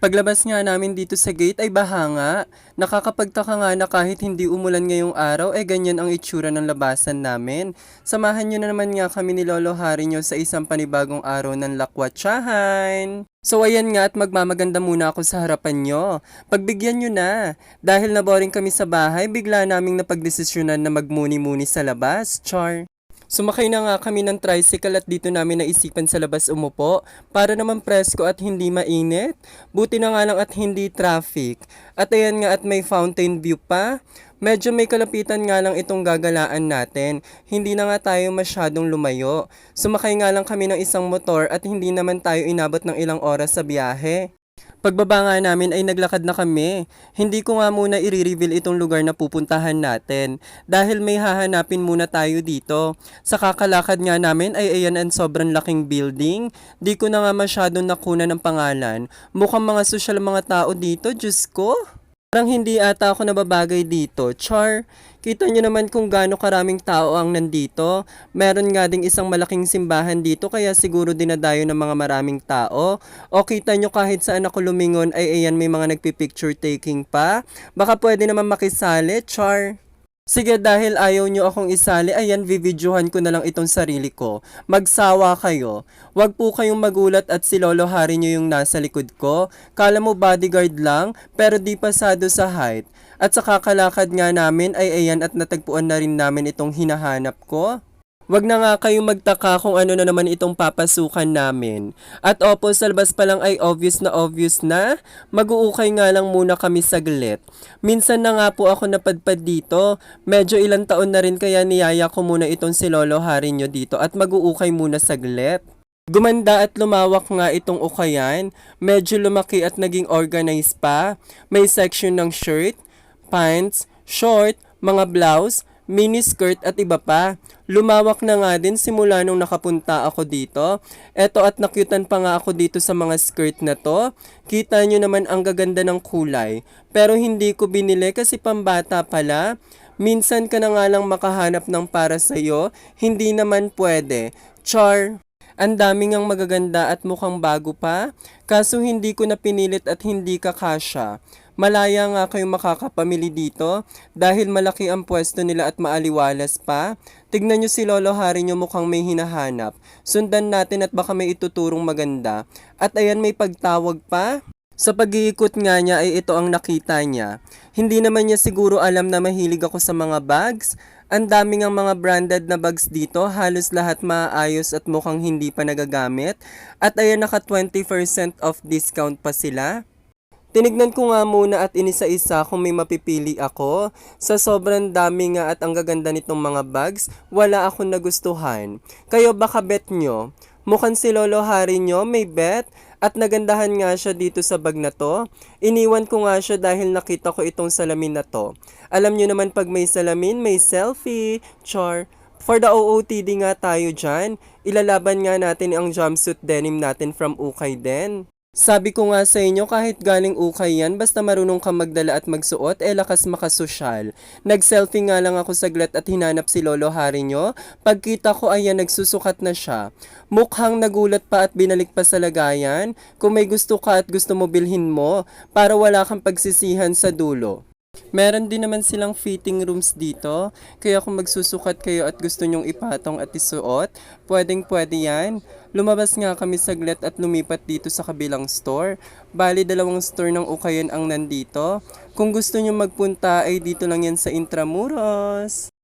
Paglabas nga namin dito sa gate ay bahanga. Nakakapagtaka nga na kahit hindi umulan ngayong araw, eh ganyan ang itsura ng labasan namin. Samahan nyo na naman nga kami ni Lolo Hari nyo sa isang panibagong araw ng lakwatsahan. So ayan nga at magmamaganda muna ako sa harapan nyo. Pagbigyan nyo na. Dahil naboring kami sa bahay, bigla naming napagdesisyonan na magmuni-muni sa labas. Char. Sumakay na nga kami ng tricycle at dito namin naisipan sa labas umupo para naman presko at hindi mainit. Buti na nga lang at hindi traffic. At ayan nga at may fountain view pa. Medyo may kalapitan nga lang itong gagalaan natin. Hindi na nga tayo masyadong lumayo. Sumakay nga lang kami ng isang motor at hindi naman tayo inabot ng ilang oras sa biyahe. Pagbaba nga namin ay naglakad na kami. Hindi ko nga muna i-reveal itong lugar na pupuntahan natin dahil may hahanapin muna tayo dito. Sa kakalakad nga namin ay ayan ang sobrang laking building. Di ko na nga masyadong nakuna ng pangalan. Mukhang mga sosyal mga tao dito, Diyos ko. Parang hindi ata ako nababagay dito. Char, kita nyo naman kung gaano karaming tao ang nandito. Meron nga ding isang malaking simbahan dito kaya siguro dinadayo ng mga maraming tao. O kita nyo kahit saan ako lumingon ay ayan may mga nagpipicture taking pa. Baka pwede naman makisali, Char. Sige dahil ayaw nyo akong isali, ayan vividyohan ko na lang itong sarili ko. Magsawa kayo. Huwag po kayong magulat at si Lolo Hari nyo yung nasa likod ko. Kala mo bodyguard lang, pero di pasado sa height. At sa kakalakad nga namin ay ayan at natagpuan na rin namin itong hinahanap ko. Wag na nga kayong magtaka kung ano na naman itong papasukan namin. At opo, sa labas pa lang ay obvious na obvious na. Mag-uukay nga lang muna kami saglit. Minsan na nga po ako napadpad dito. Medyo ilang taon na rin kaya niyaya ko muna itong si Lolo Hari nyo dito at mag-uukay muna saglit. Gumanda at lumawak nga itong ukayan. Medyo lumaki at naging organized pa. May section ng shirt, pants, short, mga blouse, mini skirt at iba pa. Lumawak na nga din simula nung nakapunta ako dito. Eto at nakyutan pa nga ako dito sa mga skirt na to. Kita nyo naman ang gaganda ng kulay. Pero hindi ko binili kasi pambata pala. Minsan ka na nga lang makahanap ng para sa'yo, hindi naman pwede. Char! Ang dami ngang magaganda at mukhang bago pa, kaso hindi ko na pinilit at hindi kakasya. Malaya nga kayong makakapamili dito dahil malaki ang pwesto nila at maaliwalas pa. Tignan nyo si Lolo Hari nyo mukhang may hinahanap. Sundan natin at baka may ituturong maganda. At ayan may pagtawag pa. Sa pag-iikot nga niya ay ito ang nakita niya. Hindi naman niya siguro alam na mahilig ako sa mga bags. Ang dami ng mga branded na bags dito, halos lahat maayos at mukhang hindi pa nagagamit. At ayan naka 20% off discount pa sila. Tinignan ko nga muna at inisa-isa kung may mapipili ako. Sa sobrang dami nga at ang gaganda nitong mga bags, wala akong nagustuhan. Kayo baka bet nyo? Mukhang si Lolo Hari nyo may bet at nagandahan nga siya dito sa bag na to. Iniwan ko nga siya dahil nakita ko itong salamin na to. Alam nyo naman pag may salamin, may selfie, char. For the OOTD nga tayo dyan, ilalaban nga natin ang jumpsuit denim natin from Ukay din. Sabi ko nga sa inyo kahit galing ukay yan basta marunong ka magdala at magsuot eh lakas makasosyal. Nag-selfie nga lang ako saglit at hinanap si Lolo Hari nyo. Pagkita ko ayan nagsusukat na siya. Mukhang nagulat pa at binalik pa sa lagayan. Kung may gusto ka at gusto mo bilhin mo para wala kang pagsisihan sa dulo. Meron din naman silang fitting rooms dito. Kaya kung magsusukat kayo at gusto nyong ipatong at isuot, pwedeng pwede yan. Lumabas nga kami saglit at lumipat dito sa kabilang store. Bali, dalawang store ng Ukayan ang nandito. Kung gusto nyo magpunta ay dito lang yan sa Intramuros.